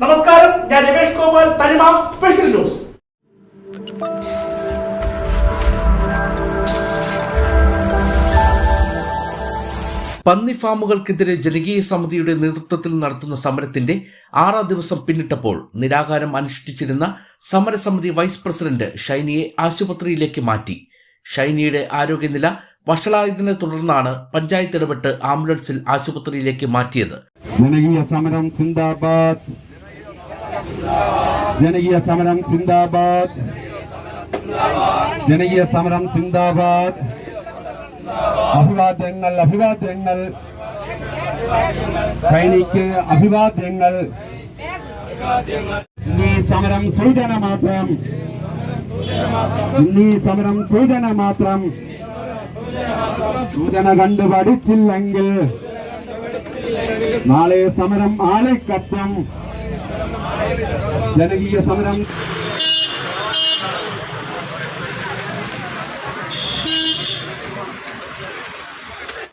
നമസ്കാരം ഞാൻ രമേഷ് ഗോപാൽ തനിമ സ്പെഷ്യൽ ന്യൂസ് പന്നി ഫാമുകൾക്കെതിരെ ജനകീയ സമിതിയുടെ നേതൃത്വത്തിൽ നടത്തുന്ന സമരത്തിന്റെ ആറാം ദിവസം പിന്നിട്ടപ്പോൾ നിരാകാരം അനുഷ്ഠിച്ചിരുന്ന സമരസമിതി വൈസ് പ്രസിഡന്റ് ഷൈനിയെ ആശുപത്രിയിലേക്ക് മാറ്റി. ഷൈനിയുടെ ആരോഗ്യനില വഷളായതിനെ തുടർന്നാണ് പഞ്ചായത്ത് ഇടപെട്ട് ആംബുലൻസിൽ ആശുപത്രിയിലേക്ക് മാറ്റിയത്. ജനകീയ സമരം സിന്ദാബാദ് ജനകീയ സമരം സിന്ദാബാദ്. ജനകീയ സമരം സിന്ദാബാദ്. അഭിവാദ്യങ്ങൾ അഭിവാദ്യങ്ങൾ. സൈനിക്ക് അഭിവാദ്യങ്ങൾ. ഈ സമരം സൂചന മാത്രം. ഈ സമരം സൂചന മാത്രം. സൂചന കണ്ടു പഠിച്ചില്ലെങ്കിൽ നാളെ സമരം ആളിക്കത്തും. ജനകീയ സമരം.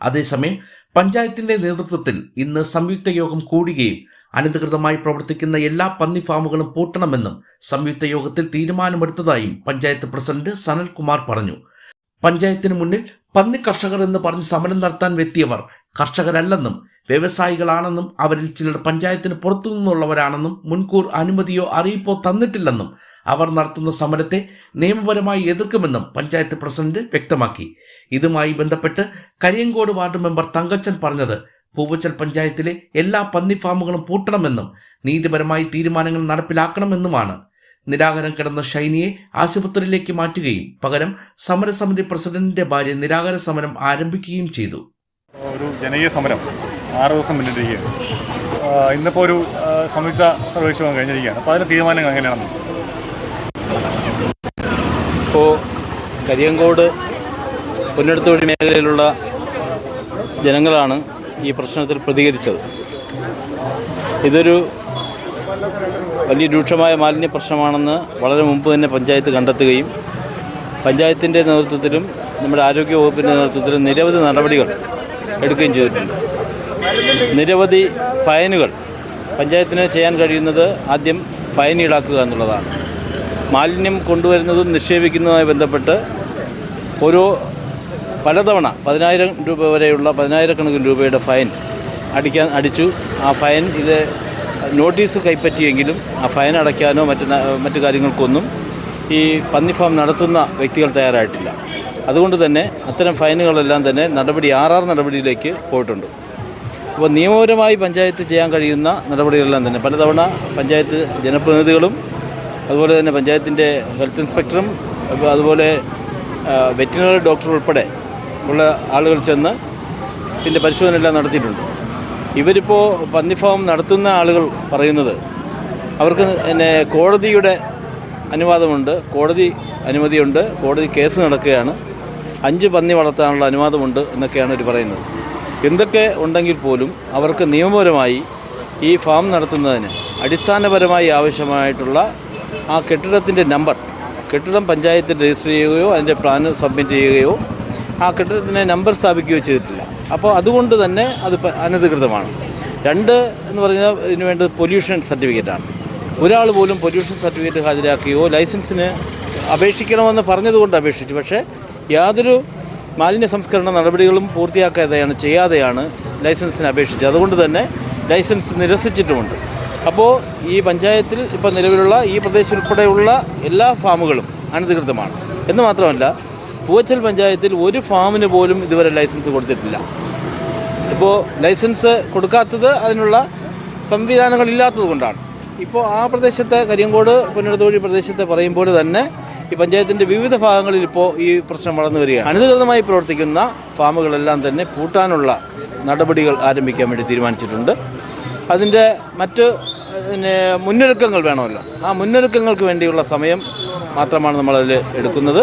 അതേസമയം പഞ്ചായത്തിന്റെ നേതൃത്വത്തിൽ ഇന്ന് സംയുക്ത യോഗം കൂടുകയും അനധികൃതമായി പ്രവർത്തിക്കുന്ന എല്ലാ പന്നി ഫാമുകളും പൂട്ടണമെന്നും സംയുക്ത യോഗത്തിൽ തീരുമാനമെടുത്തതായും പഞ്ചായത്ത് പ്രസിഡന്റ് സനൽകുമാർ പറഞ്ഞു. പഞ്ചായത്തിന് മുന്നിൽ പന്നി കർഷകർ എന്ന് പറഞ്ഞ് സമരം നടത്താൻ എത്തിയവർ കർഷകരല്ലെന്നും വ്യവസായികളാണെന്നും അവരിൽ ചിലർ പഞ്ചായത്തിന് പുറത്തു നിന്നുള്ളവരാണെന്നും മുൻകൂർ അനുമതിയോ അറിയിപ്പോ തന്നിട്ടില്ലെന്നും അവർ നടത്തുന്ന സമരത്തെ നിയമപരമായി എതിർക്കുമെന്നും പഞ്ചായത്ത് പ്രസിഡന്റ് വ്യക്തമാക്കി. ഇതുമായി ബന്ധപ്പെട്ട് കരിയങ്കോട് വാർഡ് മെമ്പർ തങ്കച്ചൻ പറഞ്ഞത് പൂവച്ചൽ പഞ്ചായത്തിലെ എല്ലാ പന്നി ഫാമുകളും പൂട്ടണമെന്നും നീതിപരമായി തീരുമാനങ്ങൾ നടപ്പിലാക്കണമെന്നുമാണ്. നിരാകരം കിടന്ന ഷൈനിയെ ആശുപത്രിയിലേക്ക് മാറ്റുകയും പകരം സമരസമിതി പ്രസിഡന്റിന്റെ ഭാര്യ നിരാകര സമരം ആരംഭിക്കുകയും ചെയ്തു. ഒരു ജനകീയ സമരം ആറ് ദിവസം മുന്നിട്ടിരിക്കുകയാണ് ഇന്നിപ്പോൾ ഒരു സംയുക്ത സർവേക്ഷണം കഴിഞ്ഞിരിക്കുകയാണ്. അപ്പോൾ അതിന്റെ തീരുമാനങ്ങൾ എങ്ങനെയാണെന്ന്? ഇപ്പോൾ കരിയങ്കോട് പുന്നെടുത്തൊഴി മേഖലയിലുള്ള ജനങ്ങളാണ് ഈ പ്രശ്നത്തിൽ പ്രതികരിച്ചത്. ഇതൊരു വലിയ രൂക്ഷമായ മാലിന്യ പ്രശ്നമാണെന്ന് വളരെ മുമ്പ് തന്നെ പഞ്ചായത്ത് കണ്ടെത്തുകയും പഞ്ചായത്തിന്റെ നേതൃത്വത്തിലും നമ്മുടെ ആരോഗ്യ വകുപ്പിന്റെ നേതൃത്വത്തിലും നിരവധി നടപടികൾ എടുക്കുകയും ചെയ്തിട്ടുണ്ട്. നിരവധി ഫൈനുകൾ പഞ്ചായത്തിന് ചെയ്യാൻ കഴിയുന്നത് ആദ്യം ഫൈൻ ഈടാക്കുക എന്നുള്ളതാണ്. മാലിന്യം കൊണ്ടുവരുന്നതും നിക്ഷേപിക്കുന്നതുമായി ബന്ധപ്പെട്ട് ഓരോ പലതവണ പതിനായിരം രൂപ വരെയുള്ള പതിനായിരക്കണക്കിന് രൂപയുടെ ഫൈൻ അടിക്കാൻ അടിച്ചു. ആ ഫൈൻ ഇത് നോട്ടീസ് കൈപ്പറ്റിയെങ്കിലും ആ ഫൈൻ അടയ്ക്കാനോ മറ്റ് മറ്റു കാര്യങ്ങൾക്കൊന്നും ഈ പന്നി ഫാം നടത്തുന്ന വ്യക്തികൾ തയ്യാറായിട്ടില്ല. അതുകൊണ്ട് തന്നെ അത്തരം ഫൈനുകളെല്ലാം തന്നെ നടപടി ആർ ആർ നടപടിയിലേക്ക് പോയിട്ടുണ്ട്. അപ്പോൾ നിയമപരമായി പഞ്ചായത്ത് ചെയ്യാൻ കഴിയുന്ന നടപടികളെല്ലാം തന്നെ പലതവണ പഞ്ചായത്ത് ജനപ്രതിനിധികളും അതുപോലെ തന്നെ പഞ്ചായത്തിന്റെ ഹെൽത്ത് ഇൻസ്പെക്ടറും അതുപോലെ വെറ്റിനറി ഡോക്ടർ ഉൾപ്പെടെ ഉള്ള ആളുകൾ ചെന്ന് ഇതിന്റെ പരിശോധന എല്ലാം നടത്തിയിട്ടുണ്ട്. ഇവരിപ്പോൾ പന്നിഫാം നടത്തുന്ന ആളുകൾ പറയുന്നത് അവർക്ക് പിന്നെ കോടതിയുടെ അനുവാദമുണ്ട് കോടതി അനുമതിയുണ്ട് കോടതി കേസ് നടക്കുകയാണ്. അഞ്ച് പന്നി വളർത്താനുള്ള അനുവാദമുണ്ട് എന്നൊക്കെയാണ് അവർ പറയുന്നത്. എന്തൊക്കെ ഉണ്ടെങ്കിൽ പോലും അവർക്ക് നിയമപരമായി ഈ ഫാം നടത്തുന്നതിന് അടിസ്ഥാനപരമായി ആവശ്യമായിട്ടുള്ള ആ കെട്ടിടത്തിന്റെ നമ്പർ കെട്ടിടം പഞ്ചായത്തിൽ രജിസ്റ്റർ ചെയ്യുകയോ അതിന്റെ പ്ലാൻ സബ്മിറ്റ് ചെയ്യുകയോ ആ കെട്ടിടത്തിന്റെ നമ്പർ സ്ഥാപിക്കുകയോ ചെയ്തിട്ടില്ല. അപ്പോൾ അതുകൊണ്ട് തന്നെ അത് അനധികൃതമാണ്. രണ്ട് എന്ന് പറഞ്ഞാൽ ഇതിന് വേണ്ടത് പൊല്യൂഷൻ സർട്ടിഫിക്കറ്റാണ്. ഒരാൾ പോലും പൊല്യൂഷൻ സർട്ടിഫിക്കറ്റ് ഹാജരാക്കുകയോ ലൈസൻസിന് അപേക്ഷിക്കണമെന്ന് പറഞ്ഞതുകൊണ്ട് അപേക്ഷിച്ചു. പക്ഷേ യാതൊരു മാലിന്യ സംസ്കരണ നടപടികളും പൂർത്തിയാക്കാതെയാണ് ചെയ്യാതെയാണ് ലൈസൻസിന് അപേക്ഷിച്ചത്. അതുകൊണ്ട് തന്നെ ലൈസൻസ് നിരസിച്ചിട്ടുമുണ്ട്. അപ്പോൾ ഈ പഞ്ചായത്തിൽ ഇപ്പോൾ നിലവിലുള്ള ഈ പ്രദേശം ഉൾപ്പെടെയുള്ള എല്ലാ ഫാമുകളും അനധികൃതമാണ്. എന്ന് മാത്രമല്ല പൂവച്ചൽ പഞ്ചായത്തിൽ ഒരു ഫാമിന് പോലും ഇതുവരെ ലൈസൻസ് കൊടുത്തിട്ടില്ല. ഇപ്പോൾ ലൈസൻസ് കൊടുക്കാത്തത് അതിനുള്ള സംവിധാനങ്ങളില്ലാത്തത് കൊണ്ടാണ്. ഇപ്പോൾ ആ പ്രദേശത്തെ കരിയങ്കോട് പുനരുദ്ധവഴി പ്രദേശത്തെ പറയുമ്പോൾ തന്നെ ഈ പഞ്ചായത്തിന്റെ വിവിധ ഭാഗങ്ങളിൽ ഇപ്പോൾ ഈ പ്രശ്നം വളർന്നു വരികയാണ്. അനധികൃതമായി പ്രവർത്തിക്കുന്ന ഫാമുകളെല്ലാം തന്നെ പൂട്ടാനുള്ള നടപടികൾ ആരംഭിക്കാൻ വേണ്ടി തീരുമാനിച്ചിട്ടുണ്ട്. അതിന്റെ മറ്റ് പിന്നെ മുന്നൊരുക്കങ്ങൾ വേണമല്ലോ. ആ മുന്നൊരുക്കങ്ങൾക്ക് വേണ്ടിയുള്ള സമയം മാത്രമാണ് നമ്മളതിൽ എടുക്കുന്നത്.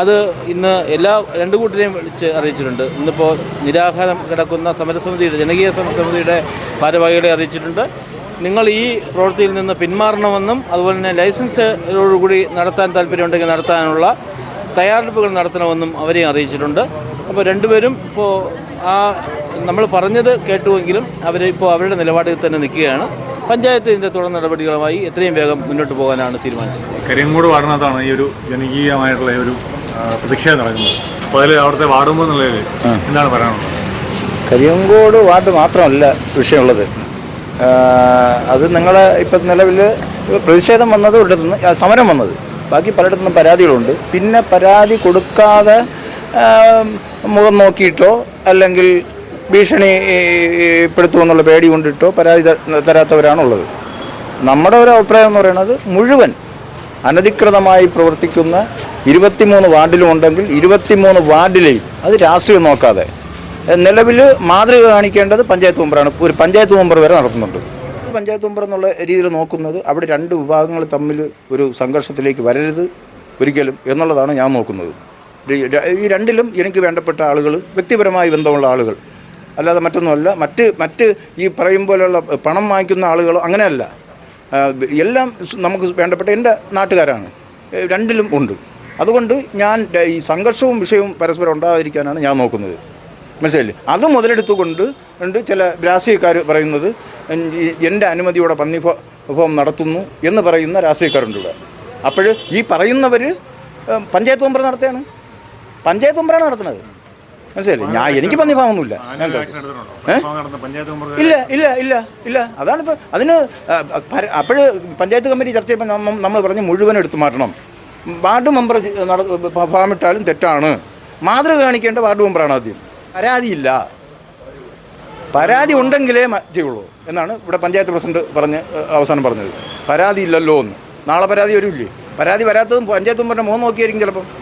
അത് ഇന്ന് എല്ലാ രണ്ടു കൂട്ടരെയും വിളിച്ച് അറിയിച്ചിട്ടുണ്ട്. ഇന്നിപ്പോൾ നിരാഹാരം കിടക്കുന്ന സമരസമിതിയുടെ ജനകീയ സമരസമിതിയുടെ ഭാരവാഹികളെ അറിയിച്ചിട്ടുണ്ട്. നിങ്ങൾ ഈ പ്രവൃത്തിയിൽ നിന്ന് പിന്മാറണമെന്നും അതുപോലെ തന്നെ ലൈസൻസോടുകൂടി നടത്താൻ താല്പര്യമുണ്ടെങ്കിൽ നടത്താനുള്ള തയ്യാറെടുപ്പുകൾ നടത്തണമെന്നും അവരെയും അറിയിച്ചിട്ടുണ്ട്. അപ്പോൾ രണ്ടുപേരും ഇപ്പോൾ ആ നമ്മൾ പറഞ്ഞത് കേട്ടുവെങ്കിലും അവർ ഇപ്പോൾ അവരുടെ നിലപാടിൽ തന്നെ നിൽക്കുകയാണ്. പഞ്ചായത്ത് ഇതിന്റെ തുടർ നടപടികളുമായി എത്രയും വേഗം മുന്നോട്ട് പോകാനാണ് തീരുമാനിച്ചത് കരിയങ്കോട് വാർഡിനകത്താണ് ഈ ഒരു ജനകീയമായിട്ടുള്ള ഈ ഒരു പ്രതിഷേധം നടക്കുന്നത്. അപ്പോൾ അതിൽ അവിടുത്തെ വാർഡ് എന്നുള്ളതിൽ എന്താണ് പറയാനുള്ളത്? കരിയങ്കോട് വാർഡ് മാത്രമല്ല വിഷയമുള്ളത്. അത് നിങ്ങളെ ഇപ്പം നിലവിൽ പ്രതിഷേധം വന്നത് ഒരിടത്തുനിന്ന് നിന്ന് സമരം വന്നത്. ബാക്കി പലയിടത്തുനിന്നും പരാതികളുണ്ട്. പിന്നെ പരാതി കൊടുക്കാതെ മുഖം നോക്കിയിട്ടോ അല്ലെങ്കിൽ ഭീഷണി പെടുത്തുമെന്നുള്ള പേടി കൊണ്ടിട്ടോ പരാതി തരാത്തവരാണുള്ളത്. നമ്മുടെ ഒരു അഭിപ്രായം എന്ന് പറയുന്നത് മുഴുവൻ അനധികൃതമായി പ്രവർത്തിക്കുന്ന ഇരുപത്തിമൂന്ന് വാർഡിലും ഉണ്ടെങ്കിൽ ഇരുപത്തിമൂന്ന് വാർഡിലെയും അത് രാഷ്ട്രീയം നോക്കാതെ നിലവിൽ മാതൃക കാണിക്കേണ്ടത് പഞ്ചായത്ത് മെമ്പറാണ്. ഒരു പഞ്ചായത്ത് മെമ്പർ വരെ നടത്തുന്നുണ്ട്. പഞ്ചായത്ത് മെമ്പർ എന്നുള്ള രീതിയിൽ നോക്കുന്നത് അവിടെ രണ്ട് വിഭാഗങ്ങൾ തമ്മിൽ ഒരു സംഘർഷത്തിലേക്ക് വരരുത് ഒരിക്കലും എന്നുള്ളതാണ് ഞാൻ നോക്കുന്നത്. ഈ രണ്ടിലും എനിക്ക് വേണ്ടപ്പെട്ട ആളുകൾ വ്യക്തിപരമായി ബന്ധമുള്ള ആളുകൾ. അല്ലാതെ മറ്റൊന്നുമല്ല മറ്റ് മറ്റ് ഈ പറയും പോലെയുള്ള പണം വാങ്ങിക്കുന്ന ആളുകളോ അങ്ങനെയല്ല. എല്ലാം നമുക്ക് വേണ്ടപ്പെട്ട എന്റെ നാട്ടുകാരാണ്. രണ്ടിലും ഉണ്ട്. അതുകൊണ്ട് ഞാൻ ഈ സംഘർഷവും വിഷയവും പരസ്പരം ഉണ്ടാകാതിരിക്കാനാണ് ഞാൻ നോക്കുന്നത്. മനസ്സിലായില്ലേ? അത് മുതലെടുത്തുകൊണ്ട് ഉണ്ട് ചില രാഷ്ട്രീയക്കാർ പറയുന്നത് എന്റെ അനുമതിയോടെ പന്നി വിഭവം നടത്തുന്നു എന്ന് പറയുന്ന രാഷ്ട്രീയക്കാരുണ്ട് ഇവിടെ. അപ്പോൾ ഈ പറയുന്നവർ പഞ്ചായത്ത് മെമ്പർ നടത്തുകയാണ്. പഞ്ചായത്ത് മെമ്പറാണ് നടത്തുന്നത്. മനസ്സിലായില്ലേ? ഞാൻ എനിക്ക് പന്നി മെമ്പർ ഇല്ല ഇല്ല ഇല്ല ഇല്ല. അതാണിപ്പോൾ അതിന് അപ്പോഴ് പഞ്ചായത്ത് കമ്മിറ്റി ചർച്ച ചെയ്യുമ്പോൾ നമ്മൾ പറഞ്ഞ് മുഴുവൻ എടുത്തു മാറ്റണം. വാർഡ് മെമ്പർ നട ഫാമിട്ടാലും തെറ്റാണ്. മാതൃക കാണിക്കേണ്ട വാർഡ് മെമ്പറാണ് ആദ്യം. പരാതിയില്ല. പരാതി ഉണ്ടെങ്കിലേ ചെയ്യുള്ളൂ എന്നാണ് ഇവിടെ പഞ്ചായത്ത് പ്രസിഡന്റ് പറഞ്ഞ് അവസാനം പറഞ്ഞത്. പരാതിയില്ലല്ലോ എന്ന് നാളെ പരാതി വരില്ലേ? പരാതി വരാത്തതും പഞ്ചായത്തും പറഞ്ഞ മോൻ നോക്കിയായിരിക്കും ചിലപ്പം.